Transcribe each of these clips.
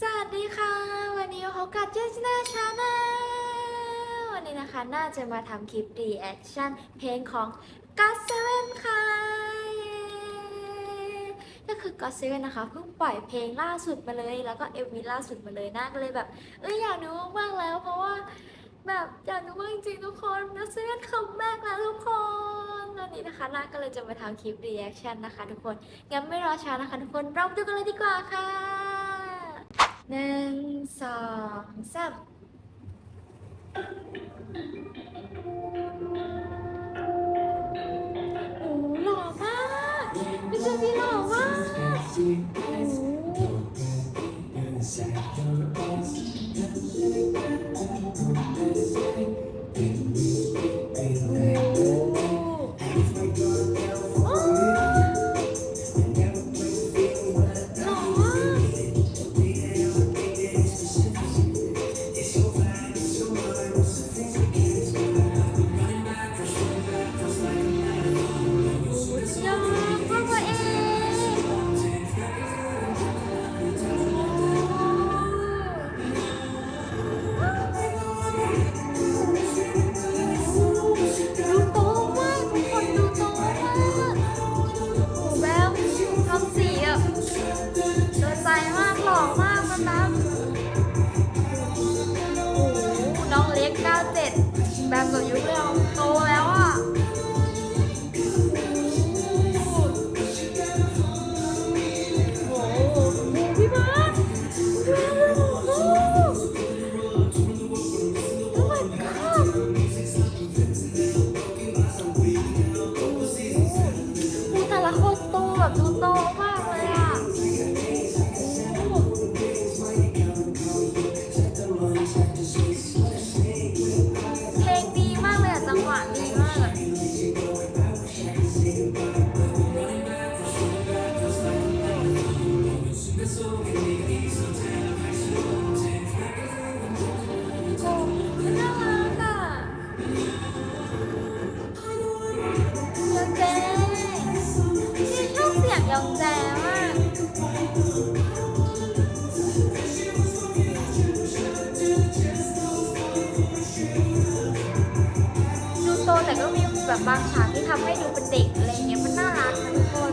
สวัสดีค่ะ วันนี้พบกับเจสนาชาแนลวันนี้นะคะ น่าจะมาทำคลิปรีแอคชั่นเพลงของ God Seven ค่ะ ก็คือ God Seven นะคะ เพิ่งปล่อยเพลงล่าสุดมาเลย แล้วก็ MV ล่าสุดมาเลยน่าก็เลยแบบ เอ้ยอยากดูมากๆแล้ว เพราะว่าแบบอยากดูมากจริงทุกคน God Seven คัมแบ็กแล้วทุกคนวันนี้นะคะน่าก็เลยจะมาทำคลิปรีแอคชั่นนะคะทุกคนงั้นไม่รอช้านะคะทุกคนเราไปดูกันเลยดีกว่าค่ะ หนึ่ 97แบบกับยุคเราโตแล้ว ดูโตแต่ก็มีแบบบางฉากที่ทำให้ดูเป็นเด็กอะไรเงี้ยมันน่ารักนะทุกคน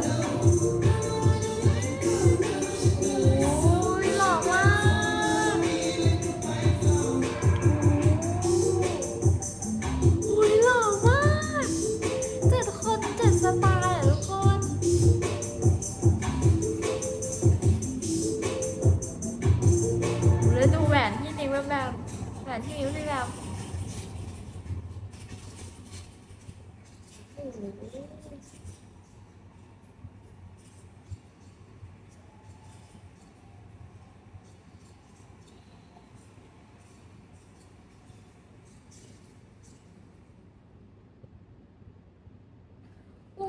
อุ้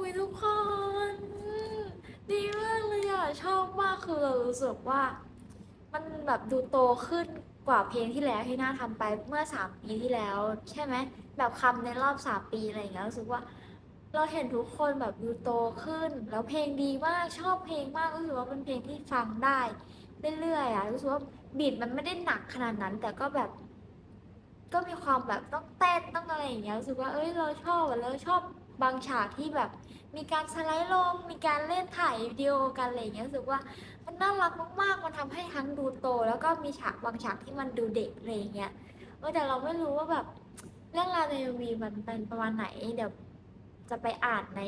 ยทุกคนดีมากเลยอะ ชอบมากคือเรารู้สึกว่า มันแบบดูโตขึ้นกว่าเพลงที่แล้วที่น่าทำไปเมื่อสามปีที่แล้ว ใช่ไหม แบบคำในรอบสามปีอะไรอย่างเงี้ยรู้สึกว่า เราเห็นทุกคนแบบดูโตขึ้น แล้วเพลงดีมากชอบเพลงมากรู้สึกว่าเป็นเพลงที่ฟังได้เรื่อยๆอะรู้สึกว่าบีทมันไม่ได้หนักขนาดนั้น แต่ก็แบบ ก็มีความแบบต้องเต้นต้องอะไรอย่างเงี้ยรู้สึกว่าเอ้ยเราชอบอะแล้วชอบบางฉากที่แบบ มีการสไลด์ลงมีการเล่นถ่ายวิดีโอกันอะไรอย่างเงี้ยรู้สึกว่ามันน่ารักมากๆมันทำให้ทั้งดูโต แล้วก็มีฉากบางฉากที่มันดูเด็กอะไรอย่างเงี้ยเออแต่เราไม่รู้ว่าแบบเรื่องราวในวีมันเป็นประมาณไหนเดี๋ยว จะไปอ่านใน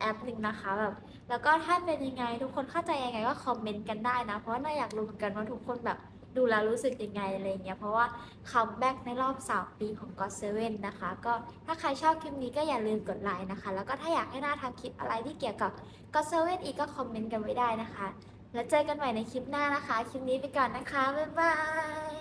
แอปหนึ่งนะคะแบบแล้วก็ถ้าเป็นยังไงทุกคนเข้าใจยังไงก็คอมเมนต์กันได้นะ เพราะว่าน่าอยากรู้เหมือนกันว่าทุกคนแบบดูแล้วรู้สึกยังไงอะไรเงี้ยเพราะว่าคัมแบ็กในรอบ 3 ปีของ God Seven นะคะ ก็ถ้าใครชอบคลิปนี้ก็อย่าลืมกดไลค์นะคะ แล้วก็ถ้าอยากให้หน้าทำคลิปอะไรที่เกี่ยวกับ God Seven อีกก็คอมเมนต์กันไว้ได้นะคะ แล้วเจอกันใหม่ในคลิปหน้านะคะ คลิปนี้ไปก่อนนะคะ บ๊ายบาย